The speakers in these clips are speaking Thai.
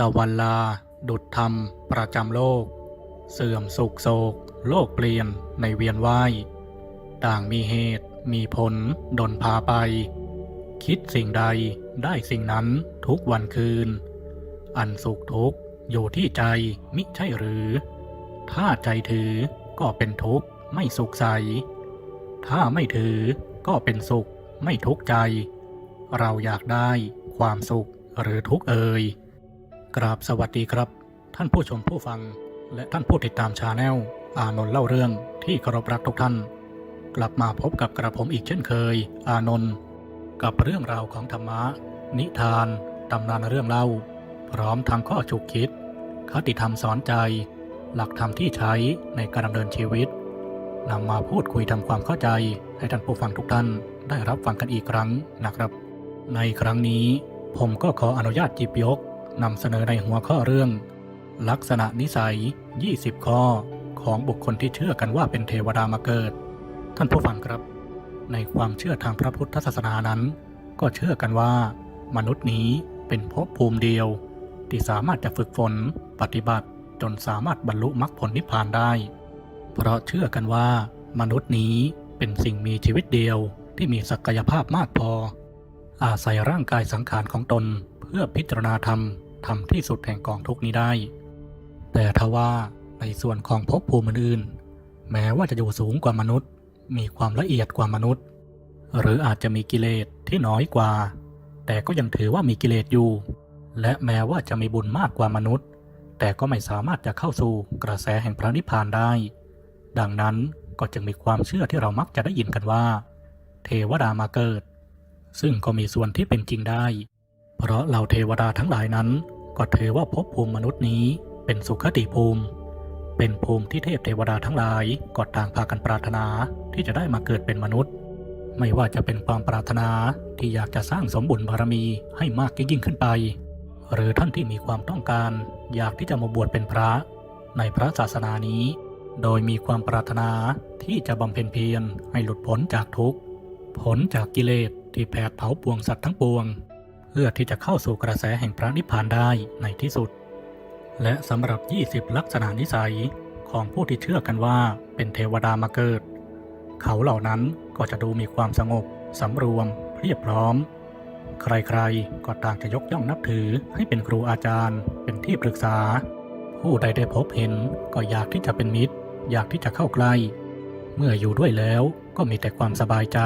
ตะวันลา ดุจธรรม ประจำโลก เสื่อมสุขโศก โลกเปลี่ยนในเวียนว่าย ต่างมีเหตุ มีผล ดนพาไป คิดสิ่งใดได้สิ่งนั้นทุกวันคืน อันสุขทุกข์อยู่ที่ใจมิใช่หรือ ถ้าใจถือก็เป็นทุกข์ไม่สุขใส ถ้าไม่ถือก็เป็นสุขไม่ทุกข์ใจ เราอยากได้ความสุขหรือทุกข์เอ่ย กราบสวัสดีครับ ท่านผู้ชมผู้ฟัง และท่านผู้ติดตามชาแนลอานนท์เล่าเรื่องที่เคารพรักทุกท่าน กลับมาพบกับกระผมอีกเช่นเคย อานนท์กับเรื่องราวของธรรมะ นิทานตำนานเรื่องเล่า พร้อมทั้งข้อฉุกคิด คติธรรมสอนใจ หลักธรรมที่ใช้ในการดำเนินชีวิตนำมาพูดคุยทำความเข้าใจให้ท่านผู้ฟังทุกท่านได้รับฟังกันอีกครั้งนะครับ ในครั้งนี้ผมก็ขออนุญาตจิบยก นำเสนอในหัวข้อเรื่อง ลักษณะนิสัย 20 ข้อของบุคคลที่เชื่อกันว่าเป็นเทวดามาเกิด ท่านผู้ฟังครับ ในความเชื่อทางพระพุทธศาสนานั้น ก็เชื่อกันว่า มนุษย์นี้เป็นภพภูมิเดียว ที่สามารถจะฝึกฝนปฏิบัติจนสามารถบรรลุมรรคผลนิพพานได้ เพราะเชื่อกันว่า มนุษย์นี้เป็นสิ่งมีชีวิตเดียวที่มีศักยภาพมากพอ อาศัยร่างกายสังขารของตนเพื่อพิจารณาธรรม ทำที่สุดแห่งกองทุกนี้ได้ แต่ทว่าในส่วนของภพภูมิอื่น แม้ว่าจะอยู่สูงกว่ามนุษย์ มีความละเอียดกว่ามนุษย์ หรืออาจจะมีกิเลสที่น้อยกว่า แต่ก็ยังถือว่ามีกิเลสอยู่ และแม้ว่าจะมีบุญมากกว่ามนุษย์ แต่ก็ไม่สามารถจะเข้าสู่กระแสแห่งพระนิพพานได้ ดังนั้นก็จึงมีความเชื่อที่เรามักจะได้ยินกันว่า เทวดามาเกิด ซึ่งก็มีส่วนที่เป็นจริงได้ เพราะเหล่าเทวดาทั้งหลายนั้น ก็ถือว่าภพภูมิมนุษย์นี้เป็นสุขติภูมิ เป็นภูมิที่เทพเทวดาทั้งหลายก็ต่างพากันปรารถนาที่จะได้มาเกิดเป็นมนุษย์ ไม่ว่าจะเป็นความปรารถนาที่อยากจะสร้างสมบุญบารมีให้มากยิ่งขึ้นไป หรือท่านที่มีความต้องการอยากที่จะมาบวชเป็นพระ ในพระศาสนานี้ โดยมีความปรารถนาที่จะบำเพ็ญเพียรให้หลุดพ้นจากทุกข์ ผลจากกิเลสที่แผดเผาปวงสัตว์ทั้งปวง พื่อที่จะเข้าสู่กระแสแห่งพระนิพพานได้ในที่สุด และสำหรับ 20 ลักษณะนิสัยของผู้ที่เชื่อกันว่าเป็นเทวดามาเกิด เขาเหล่านั้นก็จะดูมีความสงบสำรวม เรียบพร้อม ใครๆ ก็ต่างจะยกย่องนับถือให้เป็นครูอาจารย์ เป็นที่ปรึกษา ผู้ใดได้พบเห็นก็อยากที่จะเป็นมิตร อยากที่จะเข้าใกล้ เมื่ออยู่ด้วยแล้วก็มีแต่ความสบายใจ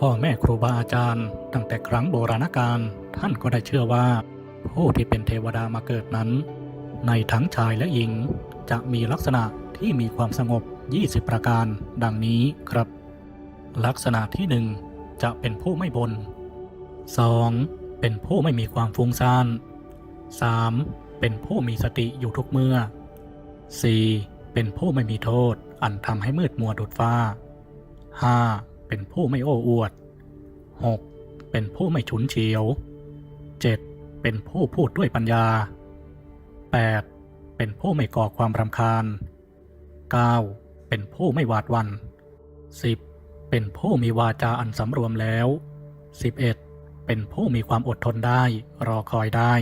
พ่อแม่ครูบาอาจารย์ ตั้งแต่ครั้งโบราณกาลท่านก็ได้เชื่อว่า ผู้ที่เป็นเทวดามาเกิดนั้น ในทั้งชายและหญิงจะมีลักษณะที่มีความสงบ 20 ประการ ดังนี้ครับ ลักษณะที่หนึ่งจะเป็นผู้ไม่บน 2. เป็นผู้ไม่มีความฟุ้งซ่าน 3. เป็นผู้มีสติอยู่ทุกเมื่อ 4. เป็นผู้ไม่มีโทษ อันทำให้มืดมัวดุดฟ้า 5. เป็นผู้ไม่โอ้อวด 6. เป็นผู้ไม่ฉุนเฉียว 7. เป็นผู้พูดด้วยปัญญา 8. เป็นผู้ไม่ก่อความรำคาญ 9. เป็นผู้ไม่หวาดวัน 10. เป็นผู้มีวาจาอันสำรวมแล้ว 11. เป็นผู้มีความอดทนได้รอคอยได้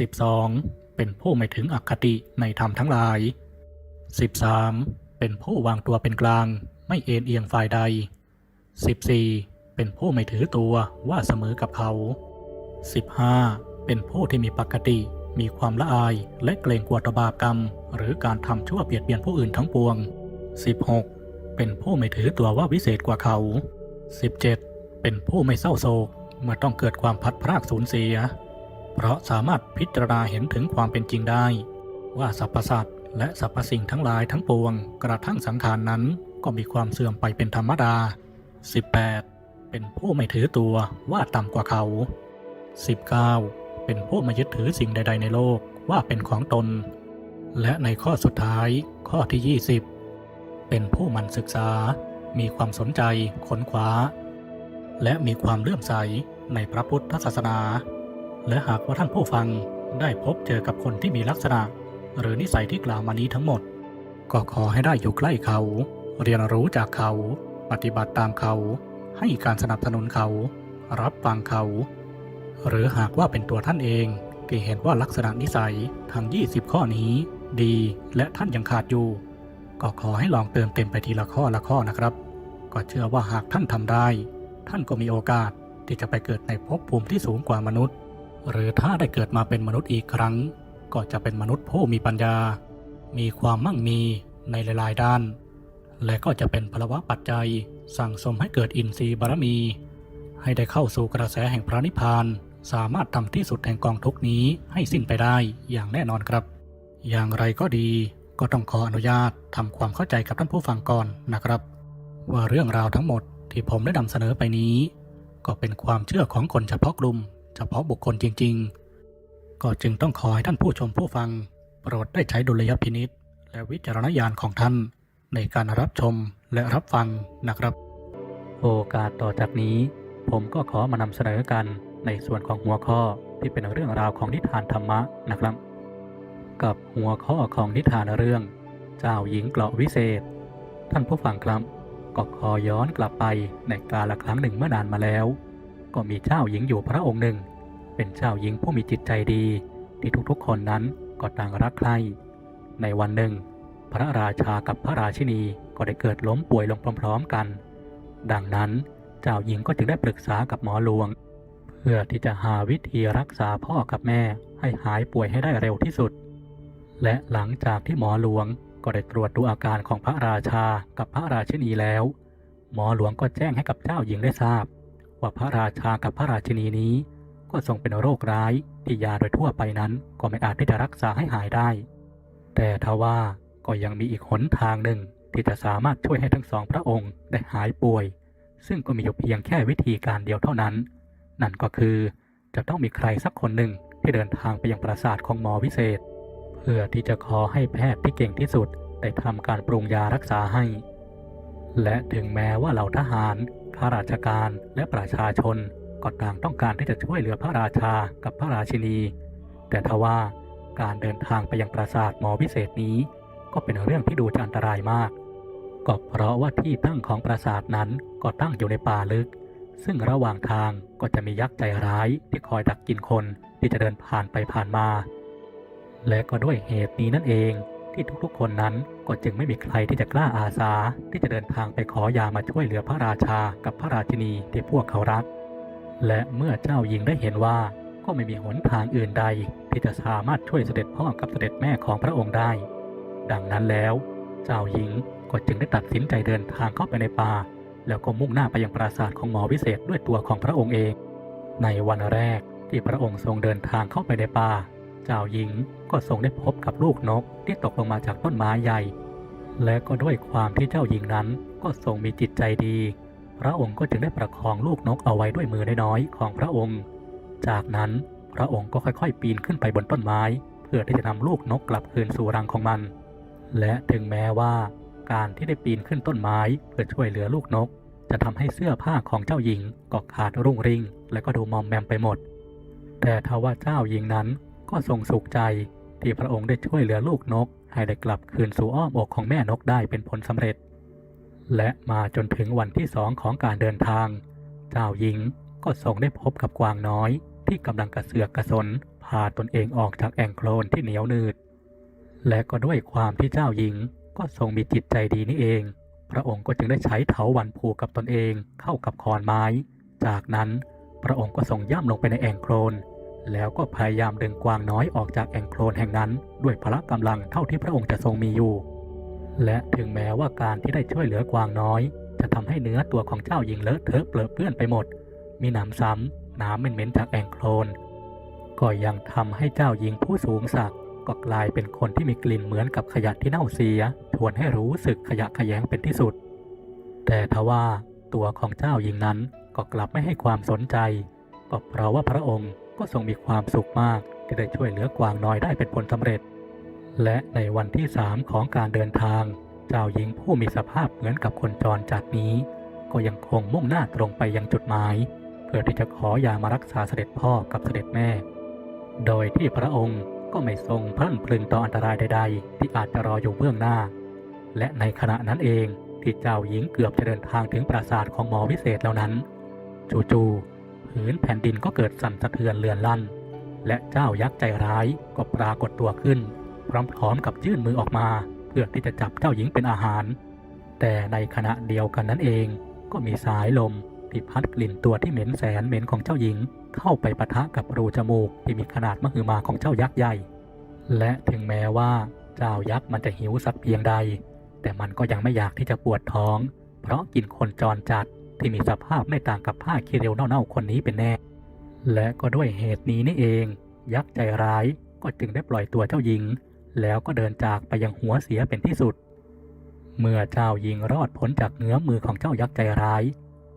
12. เป็นผู้ไม่ถึงอคติในธรรมทั้งหลาย 13. เป็นผู้วางตัวเป็นกลางไม่เอ็นเอียงฝ่ายใด 14. เป็นผู้ไม่ถือตัวว่าเสมอกับเขา 15. เป็นผู้ที่มีปกติ มีความละอายและเกรงกลัวต่อบาปกรรม หรือการทำชั่วเบียดเบียนผู้อื่นทั้งปวง 16. เป็นผู้ไม่ถือตัวว่าวิเศษกว่าเขา 17. เป็นผู้ไม่เศร้าโศกเมื่อต้องเกิดความพัดพรากสูญเสีย เพราะสามารถพิจารณาเห็นถึงความเป็นจริงได้ ว่าสรรพสัตว์และสรรพสิ่งทั้งหลายทั้งปวง กระทั่งสังขารนั้นก็มีความเสื่อมไปเป็นธรรมดา 18. เป็นผู้ไม่ถือตัวว่าต่ำกว่าเขา 19. เป็นผู้ไม่ยึดถือสิ่งใด ๆ ในโลกว่าเป็นของตน และในข้อสุดท้ายข้อที่ 20 เป็นผู้มันศึกษา มีความสนใจค้นคว้า และมีความเลื่อมใสในพระพุทธศาสนา และหากว่าท่านผู้ฟังได้พบเจอกับคนที่มีลักษณะ หรือนิสัยที่กล่าวมานี้ทั้งหมด ก็ขอให้ได้อยู่ใกล้เขา เรียนรู้จากเขา ปฏิบัติตามเขา ให้การสนับสนุนเขา รับฟังเขา หรือหากว่าเป็นตัวท่านเองเกเห็นว่าลักษณะนิสัยทั้ง 20 ข้อนี้ ดีและท่านยังขาดอยู่ ก็ขอให้ลองเติมเต็มไปทีละข้อละข้อนะครับ ก็เชื่อว่าหากท่านทำได้ ท่านก็มีโอกาสที่จะไปเกิดในภพภูมิที่สูงกว่ามนุษย์ หรือถ้าได้เกิดมาเป็นมนุษย์อีกครั้ง ก็จะเป็นมนุษย์ผู้มีปัญญา มีความมั่งมีในหลายๆด้าน และก็จะเป็นพลวะปัจจัยสั่งสมให้เกิดอินทรีย์บารมี ให้ได้เข้าสู่กระแสแห่งพระนิพพาน สามารถทำที่สุดแห่งกองทุกนี้ให้สิ้นไปได้อย่างแน่นอนครับ อย่างไรก็ดีก็ต้องขออนุญาตทำความเข้าใจกับท่านผู้ฟังก่อนนะครับ ว่าเรื่องราวทั้งหมดที่ผมได้นำเสนอไปนี้ ก็เป็นความเชื่อของคนเฉพาะกลุ่ม เฉพาะบุคคลจริง ๆ ก็จึงต้องขอให้ท่านผู้ชมผู้ฟัง โปรดได้ใช้ดุลยพินิษและวิจารณญาณของท่าน ในการรับชมและรับฟังนะครับ โอกาสต่อจากนี้ ผมก็ขอมานำเสนอกันในส่วนของหัวข้อที่เป็นเรื่องราวของนิทานธรรมะนะครับ กับหัวข้อของนิทานเรื่อง เจ้าหญิงเกราะวิเศษ ท่านผู้ฟังครับก็ขอย้อนกลับไปในกาลครั้งหนึ่งเมื่อนานมาแล้ว ก็มีเจ้าหญิงอยู่พระองค์หนึ่ง เป็นเจ้าหญิงผู้มีจิตใจดี ที่ทุกๆคนนั้นก็ต่างรักใคร่ในวันหนึ่ง พระราชากับพระราชินีก็ได้เกิดล้มป่วยลงพร้อมๆกัน ดังนั้นเจ้าหญิงก็จึงได้ปรึกษากับหมอหลวง เพื่อที่จะหาวิธีรักษาพ่อกับแม่ให้หายป่วยให้ได้เร็วที่สุด และหลังจากที่หมอหลวงก็ได้ตรวจดูอาการของพระราชากับพระราชินีแล้ว หมอหลวงก็แจ้งให้กับเจ้าหญิงได้ทราบ ว่าพระราชากับพระราชินีนี้ ก็ทรงเป็นโรคร้ายที่ยาโดยทั่วไปนั้นก็ไม่อาจที่จะรักษาให้หายได้ แต่ทว่า ก็ยังมีอีกหนทางหนึ่งที่จะสามารถช่วยให้ทั้งสองพระองค์ได้หายป่วย ซึ่งก็มีอยู่เพียงแค่วิธีการเดียวเท่านั้น นั่นก็คือจะต้องมีใครสักคนหนึ่งที่เดินทางไปยังปราสาทของหมอวิเศษ เพื่อที่จะขอให้แพทย์ที่เก่งที่สุดได้ทำการปรุงยารักษาให้ และถึงแม้ว่าเหล่าทหารข้าราชการและประชาชนก็ต่างต้องการที่จะช่วยเหลือพระราชากับพระราชินี แต่ทว่าการเดินทางไปยังปราสาทหมอวิเศษนี้ ก็เป็นเรื่องที่ดูจะอันตรายมาก ก็เพราะว่าที่ตั้งของปราสาทนั้นก็ตั้งอยู่ในป่าลึก ซึ่งระหว่างทางก็จะมียักษ์ใจร้ายที่คอยดักกินคนที่จะเดินผ่านไปผ่านมา และก็ด้วยเหตุนี้นั่นเองที่ทุกๆคนนั้นก็จึงไม่มีใครที่จะกล้าอาสา ที่จะเดินทางไปขอยามาช่วยเหลือพระราชากับพระราชินีที่พวกเขารัก และเมื่อเจ้าหญิงได้เห็นว่าก็ไม่มีหนทางอื่นใด ที่จะสามารถช่วยเสด็จพ่อกับเสด็จแม่ของพระองค์ได้ ดังนั้นแล้วเจ้าหญิงก็จึงได้ตัดสินใจเดินทางเข้าไปในป่า แล้วก็มุ่งหน้าไปยังปราสาทของหมอวิเศษด้วยตัวของพระองค์เอง ในวันแรกที่พระองค์ทรงเดินทางเข้าไปในป่า เจ้าหญิงก็ทรงได้พบกับลูกนกที่ตกลงมาจากต้นไม้ใหญ่ และก็ด้วยความที่เจ้าหญิงนั้นก็ทรงมีจิตใจดี พระองค์ก็จึงได้ประคองลูกนกเอาไว้ด้วยมือน้อยๆของพระองค์ จากนั้นพระองค์ก็ค่อยๆ ปีนขึ้นไปบนต้นไม้ เพื่อที่จะนำลูกนกกลับคืนสู่รังของมัน และถึงแม้ว่าการที่ได้ปีนขึ้นต้นไม้เพื่อช่วยเหลือลูกนก จะทำให้เสื้อผ้าของเจ้าหญิงก็ขาดรุ่งริ่ง และก็ดูมอมแมมไปหมด แต่ทว่าเจ้าหญิงนั้นก็ทรงสุขใจที่พระองค์ได้ช่วยเหลือลูกนก ให้ได้กลับคืนสู่อ้อมอกของแม่นกได้เป็นผลสำเร็จ และมาจนถึงวันที่สองของการเดินทาง เจ้าหญิงก็ทรงได้พบกับกวางน้อย ที่กำลังกระเสือกกระสนพาตนเองออกจากแอ่งโคลนที่เหนียวหนืด และก็ด้วยความที่เจ้าหญิงก็ทรงมีจิตใจดีนี่เอง พระองค์ก็จึงได้ใช้เถาวันผูกกับตนเองเข้ากับคอนไม้ จากนั้นพระองค์ก็ทรงย่ำลงไปในแองโคลนแล้วก็พยายามดึงกวางน้อยออกจากแองโคลนแห่งนั้น ด้วยพละกำลังเท่าที่พระองค์จะทรงมีอยู่ และถึงแม้ว่าการที่ได้ช่วยเหลือกวางน้อย จะทำให้เนื้อตัวของเจ้าหญิงเลอะเทอะเปรอเปื้อนไปหมด มีหนามซ้ำน้ำเหม็นๆจากแองโคลนก็ยังทำให้เจ้าหญิงผู้สูงศักดิ์ ก็กลายเป็นคนที่มีกลิ่นเหมือนกับขยะที่เน่าเสียชวนให้รู้สึกขยะแขยงเป็นที่สุด แต่ทว่าตัวของเจ้าหญิงนั้นก็กลับไม่ให้ความสนใจ ก็เพราะว่าพระองค์ก็ทรงมีความสุขมากที่ได้ช่วยเหลือกวางน้อยได้เป็นผลสำเร็จ และในวันที่สามของการเดินทาง เจ้าหญิงผู้มีสภาพเหมือนกับคนจรจัดนี้ ก็ยังคงมุ่งหน้าตรงไปยังจุดหมาย เพื่อที่จะขอยามารักษาเสด็จพ่อกับเสด็จแม่ โดยที่พระองค์ ก็ไม่ทรงพลั่นพลึงต่ออันตรายใด ๆ ที่อาจจะรออยู่เบื้องหน้า และในขณะนั้นเองที่เจ้าหญิงเกือบจะเดินทางถึงปราสาทของหมอวิเศษแล้วนั้น จู่ๆพื้นแผ่นดินก็เกิดสั่นสะเทือนเลือนลั่น และเจ้ายักษ์ใจร้ายก็ปรากฏตัวขึ้น พร้อมๆกับยื่นมือออกมา เพื่อที่จะจับเจ้าหญิงเป็นอาหาร แต่ในขณะเดียวกันนั้นเอง ก็มีสายลมที่พัดกลิ่นตัวที่เหม็นแสนเหม็นของเจ้าหญิง เข้าไปปะทะกับรูจมูกที่มีขนาดมหึมาของเจ้ายักษ์ใหญ่ และถึงแม้ว่าเจ้ายักษ์มันจะหิวสักเพียงใด แต่มันก็ยังไม่อยากที่จะปวดท้อง เพราะกินคนจรจัดที่มีสภาพไม่ต่างกับผ้าคีเรียวเน่าๆคนนี้เป็นแน่ และก็ด้วยเหตุนี้นี่เอง ยักษ์ใจร้ายก็จึงได้ปล่อยตัวเจ้าหญิง แล้วก็เดินจากไปยังหัวเสียเป็นที่สุด เมื่อเจ้าหญิงรอดพ้นจากเงื้อมือของเจ้ายักษ์ใจร้าย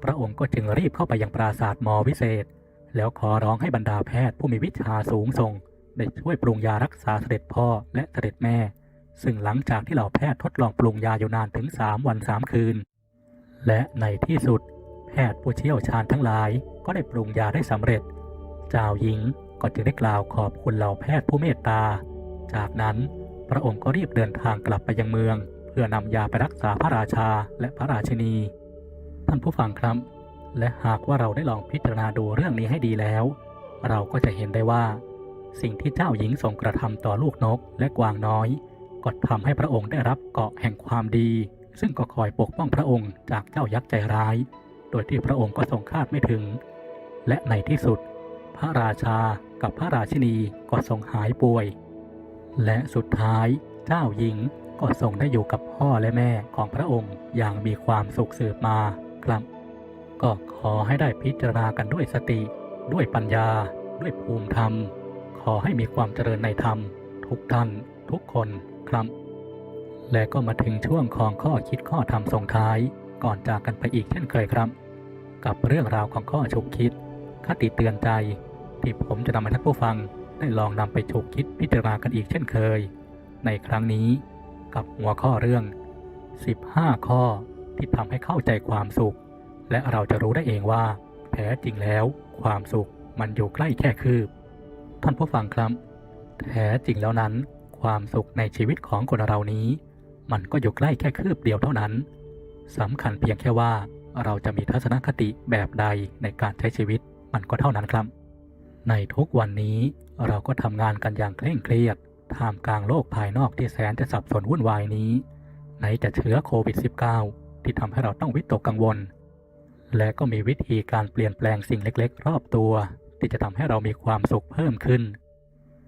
พระองค์ก็จึงรีบเข้าไปยังปราสาทมอวิเศษ แล้วขอร้องให้บรรดาแพทย์ผู้มีวิชาสูงส่ง ได้ช่วยปรุงยารักษาเสด็จพ่อและเสด็จแม่ ซึ่งหลังจากที่เหล่าแพทย์ทดลองปรุงยาอยู่นานถึง 3 วัน 3 คืน และในที่สุด แพทย์ผู้เชี่ยวชาญทั้งหลาย ก็ได้ปรุงยาได้สำเร็จ เจ้าหญิงก็จึงได้กล่าวขอบคุณเหล่าแพทย์ผู้เมตตา จากนั้นพระองค์ก็รีบเดินทางกลับไปยังเมือง เพื่อนำยาไปรักษาพระราชาและพระราชินี ท่านผู้ฟังครับ และหากว่าเราได้ลองพิจารณาดูเรื่องนี้ให้ดีแล้ว เราก็จะเห็นได้ว่า สิ่งที่เจ้าหญิงทรงกระทำต่อลูกนกและกวางน้อย ก็ทำให้พระองค์ได้รับเกาะแห่งความดี ซึ่งก็คอยปกป้องพระองค์จากเจ้ายักษ์ใจร้าย โดยที่พระองค์ก็ทรงคาดไม่ถึง และในที่สุด พระราชากับพระราชินีก็ทรงหายป่วย และสุดท้ายเจ้าหญิงก็ทรงได้อยู่กับพ่อและแม่ของพระองค์อย่างมีความสุขสืบมาครับ ก็ขอให้ได้พิจารณากันด้วยสติ ด้วยปัญญา ด้วยภูมิธรรม ขอให้มีความเจริญในธรรม ทุกท่าน ทุกคนครับ และก็มาถึงช่วงของข้อคิดข้อธรรมส่งท้าย ก่อนจากกันไปอีกเช่นเคยครับ กับเรื่องราวของข้อฉุกคิด คติเตือนใจ ที่ผมจะนำให้ท่านผู้ฟังได้ลองนำไปฉุกคิดพิจารณากันอีกเช่นเคย ในครั้งนี้กับหัวข้อเรื่อง 15 ข้อที่ทำให้เข้าใจความสุข และเราจะรู้ได้เองว่า แท้จริงแล้วความสุขมันอยู่ใกล้แค่คืบ ท่านผู้ฟังครับ แท้จริงแล้วนั้น ความสุขในชีวิตของคนเรานี้ มันก็อยู่ใกล้แค่คืบเดียวเท่านั้นสำคัญเพียงแค่ว่าเราจะมีทัศนคติแบบใดในการใช้ชีวิตมันก็เท่านั้นครับ ในทุกวันนี้เราก็ทำงานกันอย่างเคร่งเครียดท่ามกลางโลกภายนอกที่แสนจะสับสนวุ่นวายนี้ ไหนจะเชื้อโควิด -19 ที่ทำให้เราต้องวิตกกังวล และก็มีวิธีการเปลี่ยนแปลงสิ่งเล็กๆ รอบตัว ที่จะทำให้เรามีความสุขเพิ่มขึ้น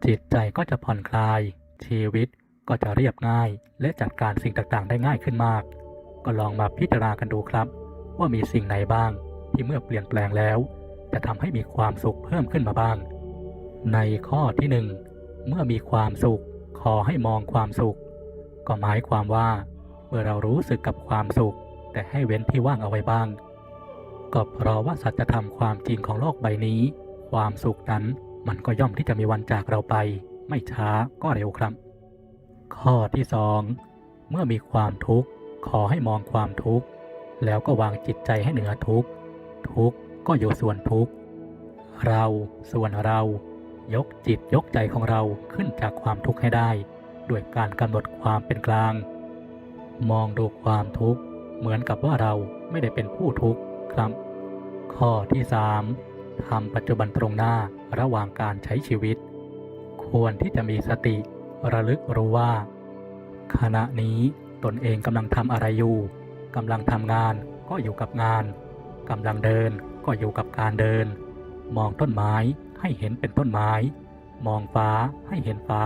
จิตใจก็จะผ่อนคลาย ชีวิตก็จะเรียบง่าย และจัดการสิ่งต่างๆ ได้ง่ายขึ้นมาก ก็ลองมาพิจารณากันดูครับ ว่ามีสิ่งไหนบ้าง ที่เมื่อเปลี่ยนแปลงแล้ว จะทำให้มีความสุขเพิ่มขึ้นมาบ้าง ในข้อที่หนึ่งเมื่อมีความสุข ขอให้มองความสุข ก็หมายความว่า เมื่อเรารู้สึกกับความสุข แต่ให้เว้นที่ว่างเอาไว้บ้าง ก็เพราะว่าสัจธรรมความจริงของโลกใบนี้ ความสุขนั้นมันก็ย่อมที่จะมีวันจากเราไป ไม่ช้าก็เร็วครับ ข้อที่สองเมื่อมีความทุกข์ขอให้มองความทุกข์ แล้วก็วางจิตใจให้เหนือทุกข์ ทุกข์ก็อยู่ส่วนทุกข์ เราส่วนเรา ยกจิตยกใจของเราขึ้นจากความทุกข์ให้ได้ด้วยการกำหนดความเป็นกลาง มองดูความทุกข์ เหมือนกับว่าเราไม่ได้เป็นผู้ทุกข์ครับ ข้อที่สามทำปัจจุบันตรงหน้าระหว่างการใช้ชีวิต ควรที่จะมีสติระลึกรู้ว่า ขณะนี้ตนเองกำลังทำอะไรอยู่กำลังทำงานก็อยู่กับงานกำลังเดินก็อยู่กับการเดิน มองต้นไม้ให้เห็นเป็นต้นไม้ มองฟ้าให้เห็นฟ้า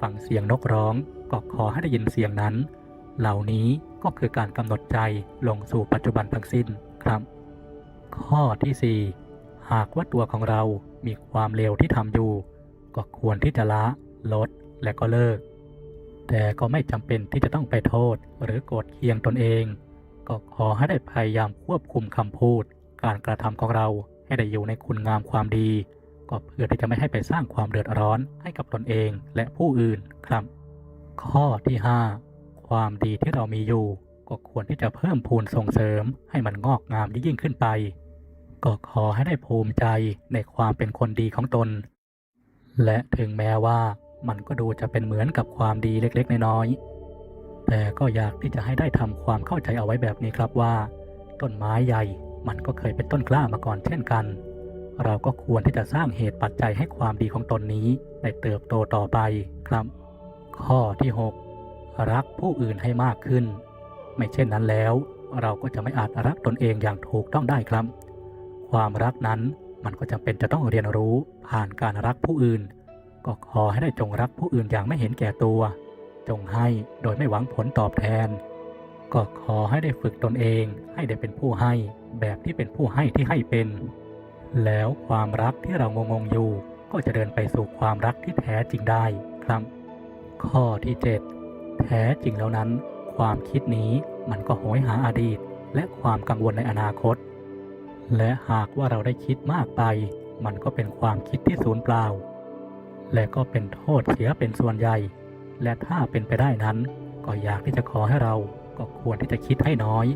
ฟังเสียงนกร้องก็ขอให้ได้ยินเสียงนั้น เหล่านี้ก็คือการกำหนดใจลงสู่ปัจจุบันทั้งสิ้นครับ ข้อที่ 4 หากว่าตัวของเรามีความเลวที่ทำอยู่ ก็ควรที่จะละลดและก็เลิก แต่ก็ไม่จำเป็นที่จะต้องไปโทษหรือโกรธเคียงตนเอง ก็ขอให้ได้พยายามควบคุมคำพูด การกระทำของเราให้ได้อยู่ในคุณงามความดี ก็เพื่อที่จะไม่ให้ไปสร้างความเดือดร้อนให้กับตนเองและผู้อื่นครับ ข้อที่ 5 ความดีที่เรามีอยู่ ก็ควรที่จะเพิ่มพูนส่งเสริมให้มันงอกงามยิ่งขึ้นไป ก็ขอให้ได้ภูมิใจในความเป็นคนดีของตน และถึงแม้ว่ามันก็ดูจะเป็นเหมือนกับความดีเล็กๆน้อยๆแต่ก็อยากที่จะให้ได้ทำความเข้าใจเอาไว้แบบนี้ครับว่า ต้นไม้ใหญ่มันก็เคยเป็นต้นกล้ามาก่อนเช่นกัน เราก็ควรที่จะสร้างเหตุปัจจัยให้ความดีของตนนี้ได้เติบโตต่อไปครับ ข้อที่ 6 รักผู้อื่นให้มากขึ้น ไม่เช่นนั้นแล้ว เราก็จะไม่อาจรักตนเองอย่างถูกต้องได้ครับ ความรักนั้นมันก็จำเป็นจะต้องเรียนรู้ผ่านการรักผู้อื่น ก็ขอให้ได้จงรักผู้อื่นอย่างไม่เห็นแก่ตัว จงให้โดยไม่หวังผลตอบแทน ก็ขอให้ได้ฝึกตนเองให้ได้เป็นผู้ให้ แบบที่เป็นผู้ให้ที่ให้เป็น แล้วความรักที่เรางงๆอยู่ ก็จะเดินไปสู่ความรักที่แท้จริงได้ครับ ข้อที่ 7 แท้จริงแล้วนั้น ความคิดนี้มันก็โหยหาอดีต และความกังวลในอนาคต และหากว่าเราได้คิดมากไป มันก็เป็นความคิดที่สูญเปล่า และก็เป็นโทษเสียเป็นส่วนใหญ่ และถ้าเป็นไปได้นั้น ก็อยากที่จะขอให้เราก็ควรที่จะคิดให้น้อย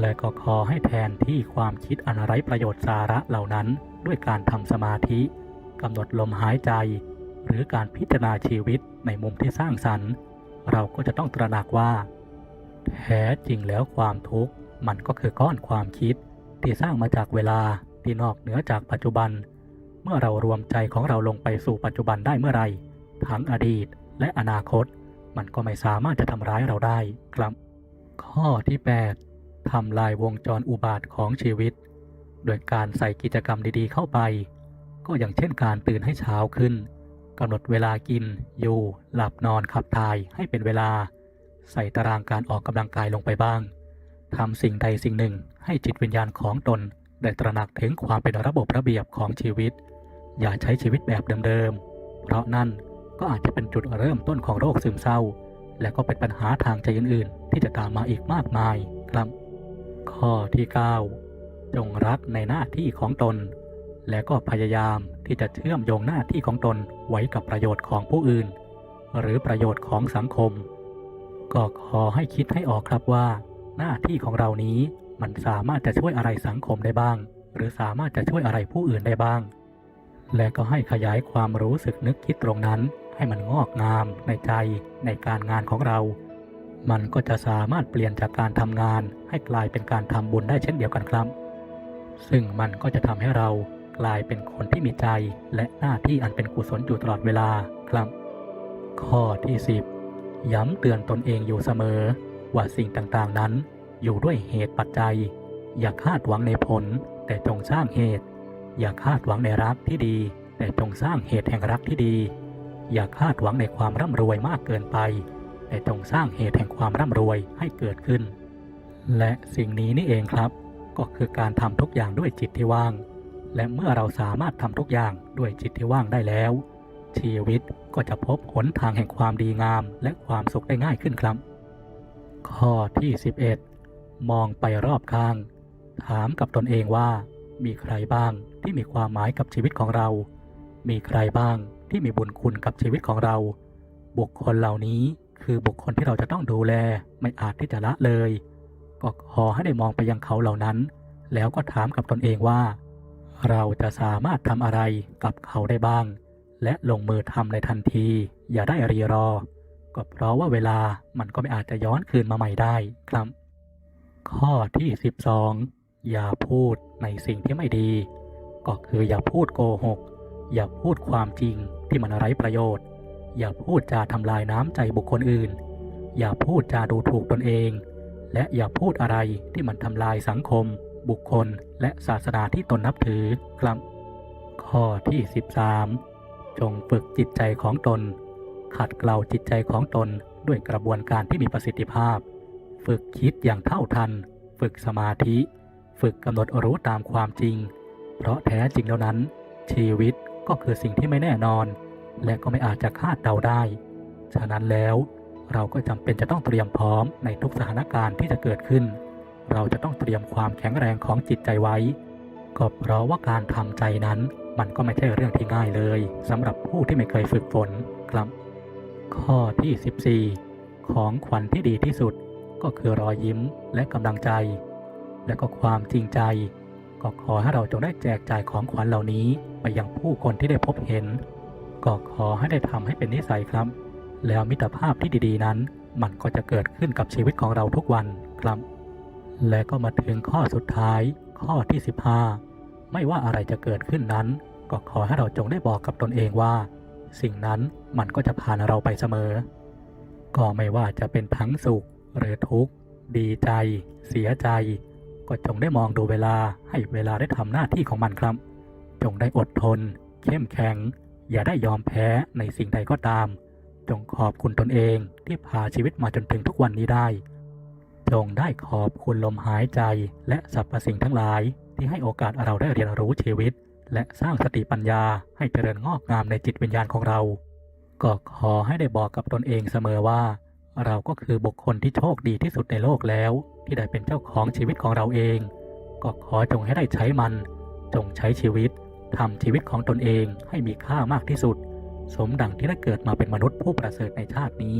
และก็ขอให้แทนที่ความคิดอันไร้ประโยชน์สาระเหล่านั้น ด้วยการทำสมาธิกำหนดลมหายใจ หรือการพิจารณาชีวิตในมุมที่สร้างสรรค์ เราก็จะต้องตระหนักว่า แท้จริงแล้วความทุกข์มันก็คือก้อนความคิดที่สร้างมาจากเวลาที่นอกเหนือจากปัจจุบัน เมื่อเรารวมใจของเราลงไปสู่ปัจจุบันได้เมื่อไหร่ทั้งอดีตและอนาคต มันก็ไม่สามารถจะทำร้ายเราได้ครับ ข้อที่ 8ทำลายวงจรอุบาทของชีวิต โดยการใส่กิจกรรมดีๆเข้าไป ก็อย่างเช่นการตื่นให้เช้าขึ้น กำหนดเวลากิน อยู่ หลับนอนขับถ่ายให้เป็นเวลา ใส่ตารางการออกกำลังกายลงไปบ้างทำสิ่งใดสิ่งหนึ่งให้จิตวิญญาณของตน ได้ตระหนักถึงความเป็นระบบระเบียบของชีวิต อย่าใช้ชีวิตแบบเดิมๆ เพราะนั่นก็อาจจะเป็นจุดเริ่มต้นของโรคซึมเศร้า และก็เป็นปัญหาทางใจอื่นๆ ที่จะตามมาอีกมากมายครับ ข้อที่ 9 จงรักในหน้าที่ของตน และก็พยายาม ที่จะเชื่อมโยงหน้าที่ของตนไว้กับประโยชน์ของผู้อื่น หรือประโยชน์ของสังคม ก็ขอให้คิดให้ออกครับว่า หน้าที่ของเรานี้มันสามารถจะช่วยอะไรสังคมได้บ้าง หรือสามารถจะช่วยอะไรผู้อื่นได้บ้าง และก็ให้ขยายความรู้สึกนึกคิดตรงนั้น ให้มันงอกงาม ในใจ ในการงานของเรา มันก็จะสามารถเปลี่ยนจากการทำงาน ให้กลายเป็นการทำบุญได้เช่นเดียวกันครับ ซึ่งมันก็จะทำให้เรา กลายเป็นคนที่มีใจและหน้าที่อันเป็นกุศลอยู่ตลอดเวลาครับ ข้อที่ 10 ย้ำเตือนตนเองอยู่เสมอ ว่าสิ่งต่างๆนั้น อยู่ด้วยเหตุปัจจัย อย่าคาดหวังในผล แต่จงสร้างเหตุ อย่าคาดหวังในรักที่ดี แต่จงสร้างเหตุแห่งรักที่ดี อย่าคาดหวังในความร่ำรวยมากเกินไป แต่จงสร้างเหตุแห่งความร่ำรวยให้เกิดขึ้น และสิ่งนี้นี่เองครับ ก็คือการทำทุกอย่างด้วยจิตที่ว่าง และเมื่อเราสามารถทำทุกอย่างด้วยจิตที่ว่างได้แล้ว ชีวิตก็จะพบหนทางแห่งความดีงามและความสุขได้ง่ายขึ้นครับ ข้อที่ 11 มองไปรอบข้าง ถามกับตนเองว่า มีใครบ้างที่มีความหมายกับชีวิตของเรา มีใครบ้างที่มีบุญคุณกับชีวิตของเรา บุคคลเหล่านี้คือบุคคลที่เราจะต้องดูแลไม่อาจที่จะละเลย ก็ขอให้ได้มองไปยังเขาเหล่านั้น แล้วก็ถามกับตนเองว่า เราจะสามารถทำอะไรกับเขาได้บ้าง และลงมือทำในทันที อย่าได้รีรอ ก็เพราะว่าเวลามันก็ไม่อาจจะย้อนคืนมาใหม่ได้ครับ ข้อที่ 12 อย่าพูดในสิ่งที่ไม่ดี ก็คืออย่าพูดโกหก อย่าพูดความจริงที่มันไร้ประโยชน์ อย่าพูดจาทำลายน้ำใจบุคคลอื่น อย่าพูดจาดูถูกตนเอง และอย่าพูดอะไรที่มันทำลายสังคม บุคคลและศาสนาที่ตนนับถือครับ ข้อที่ 13 จงฝึกจิตใจของตน ขัดเกลาจิตใจของตนด้วยกระบวนการที่มีประสิทธิภาพ ฝึกคิดอย่างเท่าทัน ฝึกสมาธิ ฝึกกำหนดรู้ตามความจริง เพราะแท้จริงแล้วนั้น ชีวิตก็คือสิ่งที่ไม่แน่นอน และก็ไม่อาจจะคาดเดาได้ ฉะนั้นแล้วเราก็จำเป็นจะต้องเตรียมพร้อมในทุกสถานการณ์ที่จะเกิดขึ้น เราจะต้องเตรียมความแข็งแรงของจิตใจไว้ ก็เพราะว่าการทำใจนั้น มันก็ไม่ใช่เรื่องที่ง่ายเลยสำหรับผู้ที่ไม่เคยฝึกฝนครับ ข้อที่ 14 ของขวัญที่ดีที่สุด ก็คือรอยยิ้มและกำลังใจ และก็ความจริงใจ ก็ขอให้เราจงได้แจกจ่ายของขวัญเหล่านี้ไปยังผู้คนที่ได้พบเห็น ก็ขอให้ได้ทำให้เป็นนิสัยครับ แล้วมิตรภาพที่ดีๆนั้น มันก็จะเกิดขึ้นกับชีวิตของเราทุกวันครับ และก็มาถึงข้อสุดท้าย ข้อที่ 15 ไม่ว่าอะไรจะเกิดขึ้นนั้น ก็ขอให้เราจงได้บอกกับตนเองว่า สิ่งนั้นมันก็จะผ่านเราไปเสมอ ก็ไม่ว่าจะเป็นทั้งสุขหรือทุกข์ ดีใจ เสียใจ ก็จงได้มองดูเวลาให้เวลาได้ทำหน้าที่ของมันครับ จงได้อดทน เข้มแข็ง อย่าได้ยอมแพ้ในสิ่งใดก็ตาม จงขอบคุณตนเองที่พาชีวิตมาจนถึงทุกวันนี้ได้ จงได้ขอบคุณลมหายใจ และสรรพสิ่งทั้งหลาย ที่ให้โอกาสเราได้เรียนรู้ชีวิต และสร้างสติปัญญาให้เจริญงอกงามในจิตวิญญาณของเรา ก็ขอให้ได้บอกกับตนเองเสมอว่า เราก็คือบุคคลที่โชคดีที่สุดในโลกแล้ว ที่ได้เป็นเจ้าของชีวิตของเราเอง ก็ขอจงให้ได้ใช้มัน จงใช้ชีวิตทำชีวิตของตนเองให้มีค่ามากที่สุด สมดังที่ได้เกิดมาเป็นมนุษย์ผู้ประเสริฐในชาตินี้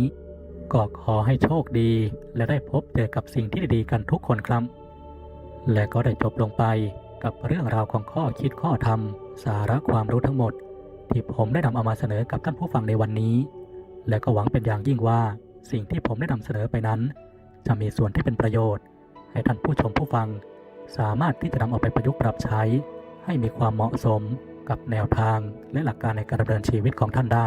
ก็ขอให้โชคดี และได้พบเจอกับสิ่งที่ดีๆกันทุกคนครับ และก็ได้จบลงไปกับเรื่องราวของข้อคิดข้อธรรม สาระความรู้ทั้งหมด ที่ผมได้นำเอามาเสนอกับท่านผู้ฟังในวันนี้ และก็หวังเป็นอย่างยิ่งว่าสิ่งที่ผมได้นำเสนอไปนั้น จะมีส่วนที่เป็นประโยชน์ ให้ท่านผู้ชมผู้ฟัง สามารถที่จะนำเอาไปประยุกต์ปรับใช้ ให้มีความเหมาะสมกับแนวทางและหลักการในการดำเนินชีวิตของท่านได้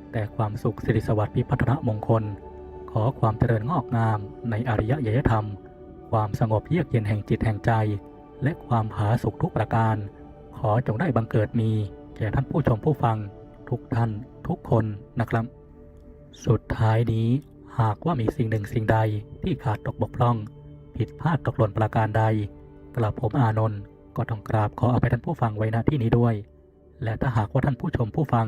แต่ความสุขสิริสวัสดิ์พิพัฒนมงคล ขอความเจริญงอกงามในอริยยธรรม ความสงบเยือกเย็นแห่งจิตแห่งใจ และความผาสุกทุกประการ ขอจงได้บังเกิดมี แก่ท่านผู้ชมผู้ฟัง ทุกท่านทุกคนนะครับ สุดท้ายนี้หากว่ามีสิ่งหนึ่งสิ่งใดที่ขาดตกบกพร่อง ผิดพลาดตกหล่นประการใด กระผมอานนท์ก็ต้องกราบขออภัยท่านผู้ฟังไว้ณที่นี้ด้วย และถ้าหากว่าท่านผู้ชมผู้ฟัง